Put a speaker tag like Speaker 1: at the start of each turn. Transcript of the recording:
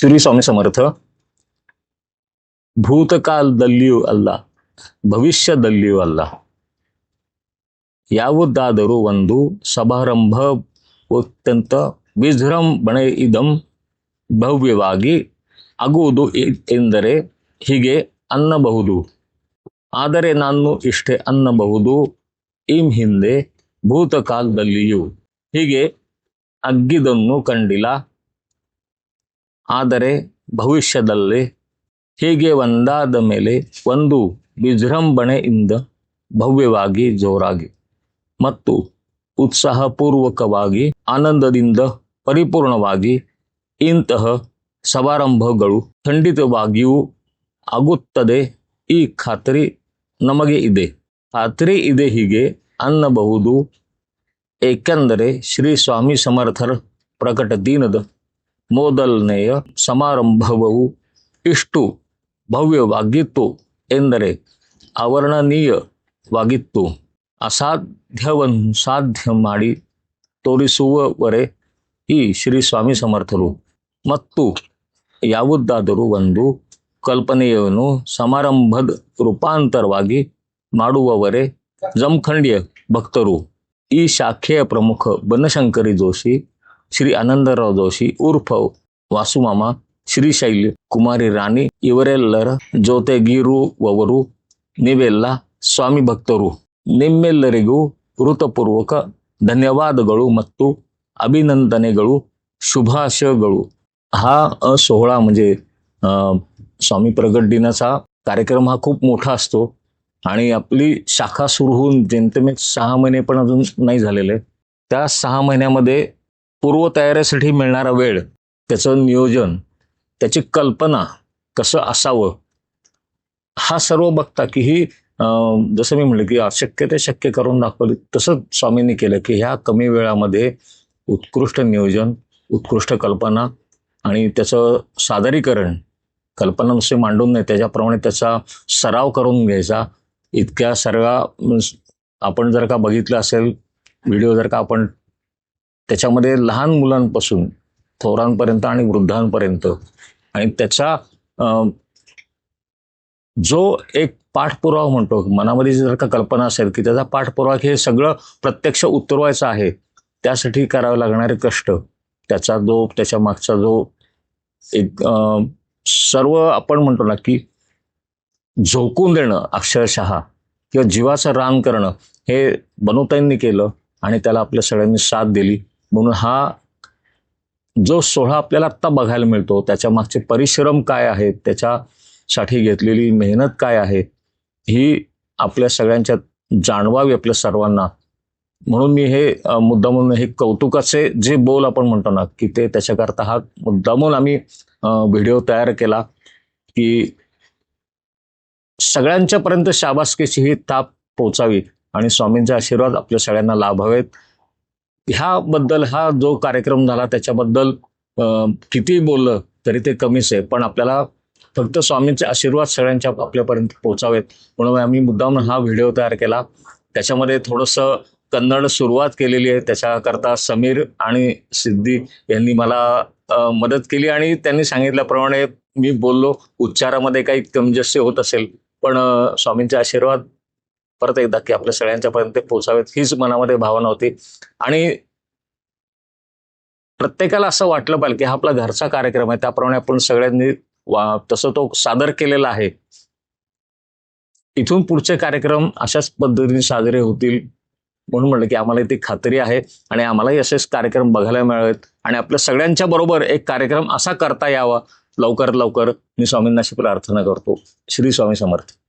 Speaker 1: ಶ್ರೀ ಸ್ವಾಮಿ ಸಮರ್ಥ, ಭೂತಕಾಲದಲ್ಲಿಯೂ ಅಲ್ಲ, ಭವಿಷ್ಯದಲ್ಲಿಯೂ ಅಲ್ಲ. ಯಾವುದಾದರೂ ಒಂದು ಸಮಾರಂಭ ಅತ್ಯಂತ ವಿಜೃಂಭಣೆ ಇದಂ ಭವ್ಯವಾಗಿ ಆಗುವುದು ಎಂದರೆ ಹೀಗೆ ಅನ್ನಬಹುದು. ಆದರೆ ನಾನು ಇಷ್ಟೇ ಅನ್ನಬಹುದು ಈ ಹಿಂದೆ ಭೂತಕಾಲದಲ್ಲಿಯೂ. ಹೀಗೆ ಅಗ್ಗಿದನ್ನು ಕಂಡಿಲ್ಲ ಆದರೆ ಭವಿಷ್ಯದಲ್ಲಿ ಹೀಗೆ ಒಂದಾದ ಮೇಲೆ ಒಂದು ವಿಜೃಂಭಣೆಯಿಂದ ಭವ್ಯವಾಗಿ ಜೋರಾಗಿ ಮತ್ತು ಉತ್ಸಾಹಪೂರ್ವಕವಾಗಿ ಆನಂದದಿಂದ ಪರಿಪೂರ್ಣವಾಗಿ ಇಂತಹ ಸಮಾರಂಭಗಳು ಖಂಡಿತವಾಗಿಯೂ ಆಗುತ್ತದೆ. ಈ ಖಾತ್ರಿ ನಮಗೆ ಇದೆ. ಖಾತ್ರಿ ಇದೆ ಹೀಗೆ ಅನ್ನಬಹುದು. ಏಕೆಂದರೆ ಶ್ರೀ ಸ್ವಾಮಿ ಸಮರ್ಥರ ಪ್ರಕಟ ದಿನದ ಮೊದಲನೆಯ ಸಮಾರಂಭವು ಇಷ್ಟು ಭವ್ಯವಾಗಿತ್ತು ಎಂದರೆ ಅವರ್ಣನೀಯವಾಗಿತ್ತು. ಅಸಾಧ್ಯವನ್ನು ಸಾಧ್ಯ ಮಾಡಿ ತೋರಿಸುವವರೇ ಈ ಶ್ರೀ ಸ್ವಾಮಿ ಸಮರ್ಥರು. ಮತ್ತು ಯಾವುದಾದರೂ ಒಂದು ಕಲ್ಪನೆಯನ್ನು ಸಮಾರಂಭದ ರೂಪಾಂತರವಾಗಿ ಮಾಡುವವರೇ ಜಮಖಂಡಿಯ ಭಕ್ತರು. ಈ ಶಾಖೆಯ ಪ್ರಮುಖ ಬನಶಂಕರಿ ಜೋಶಿ ಶ್ರೀ ಆನಂದರಾವ್ ದೋಶಿ ಉರ್ಫ ವಾಸುಮಾಮ ಶ್ರೀಶೈಲಿ ಕುಮಾರಿ ರಾಣಿ ಇವರೆಲ್ಲರ ಜೊತೆಗಿರುವವರು ನೀವೆಲ್ಲ ಸ್ವಾಮಿ ಭಕ್ತರು ನಿಮ್ಮೆಲ್ಲರಿಗೂ ಹೃತಪೂರ್ವಕ ಧನ್ಯವಾದಗಳು ಮತ್ತು ಅಭಿನಂದನೆಗಳು शुभाशयಗಳು हा सोहळा म्हणजे स्वामी प्रगट दिनाचा कार्यक्रम हा खूप मोठा असतो आणि आपली शाखा सुरू होऊन जेमतेम सहा महिने पण अजून नाही झालेले त्या सहा महिन्यामध्ये पूर्वतयारीसाठी मिळणारा वेळ त्याचं नियोजन त्याची कल्पना कसं असावं? हा सर्व बघता की ही जसं मी म्हणलं की अशक्य ते शक्य करून दाखवली तसंच स्वामींनी केलं की ह्या कमी वेळामध्ये उत्कृष्ट नियोजन उत्कृष्ट कल्पना आणि त्याचं सादरीकरण कल्पना नुसते मांडून नाही त्याच्याप्रमाणे त्याचा सराव करून घ्यायचा. इतक्या सर्व आपण जर का बघितलं असेल व्हिडिओ जर का आपण त्याच्यामध्ये लहान मुलांपासून थोरांपर्यंत आणि वृद्धांपर्यंत. आणि त्याचा जो एक पाठपुरावा म्हणतो मनामध्ये जर का कल्पना असेल की त्याचा पाठपुरावा हे सगळं प्रत्यक्ष उतरवायचं आहे त्यासाठी करावे लागणारे कष्ट. त्याचा जो त्याच्या मागचा जो एक सर्व आपण म्हणतो ना की झोकून देणं अक्षरशः किंवा जीवाचं रान करणं हे बनवताईंनी केलं आणि त्याला आपल्या सगळ्यांनी साथ दिली. म्हणून हा जो सोहळा आपल्याला आत्ता बघायला मिळतो त्याच्या मागचे परिश्रम काय आहेत त्याच्यासाठी घेतलेली मेहनत काय आहे ही आपल्या सगळ्यांच्या जाणवावी आपल्या सर्वांना. म्हणून मी हे मुद्दा मुद्दामून हे कौतुकाचे जे बोल आपण म्हणतो ना की ते त्याच्याकरता हा मुद्दामून आम्ही व्हिडिओ तयार केला की सगळ्यांच्यापर्यंत शाबासकीची ही ताप पोचावी आणि स्वामींचे आशीर्वाद आपल्या सगळ्यांना लाभावेत. ह्याबद्दल हा जो कार्यक्रम झाला त्याच्याबद्दल कितीही किती बोललं तरी ते कमीच आहे. पण आपल्याला फक्त स्वामींचे आशीर्वाद सगळ्यांच्या आपल्यापर्यंत पोहोचावेत. म्हणून आम्ही मुद्दाम हा व्हिडिओ तयार केला. त्याच्यामध्ये थोडंसं कन्नड सुरुवात केलेली आहे. त्याच्याकरता समीर आणि सिद्धी यांनी मला मदत केली आणि त्यांनी सांगितल्याप्रमाणे मी बोललो. उच्चारामध्ये काही कमजस्य होत असेल पण स्वामींचे आशीर्वाद परत एकदा की आपल्या सगळ्यांच्यापर्यंत ते पोचावेत हीच मनामध्ये भावना होती. आणि प्रत्येकाला असं वाटलं पाहिजे की हा आपला घरचा कार्यक्रम आहे त्याप्रमाणे आपण सगळ्यांनी तसं तो सादर केलेला आहे. इथून पुढचे कार्यक्रम अशाच पद्धतीने साजरे होतील म्हणून म्हणलं की आम्हाला ती खात्री आहे आणि आम्हालाही असेच कार्यक्रम बघायला मिळावेत. आणि आपल्या सगळ्यांच्या बरोबर एक कार्यक्रम असा करता यावा. लवकरात लवकर मी स्वामींनाशी प्रार्थना करतो. श्री स्वामी समर्थ.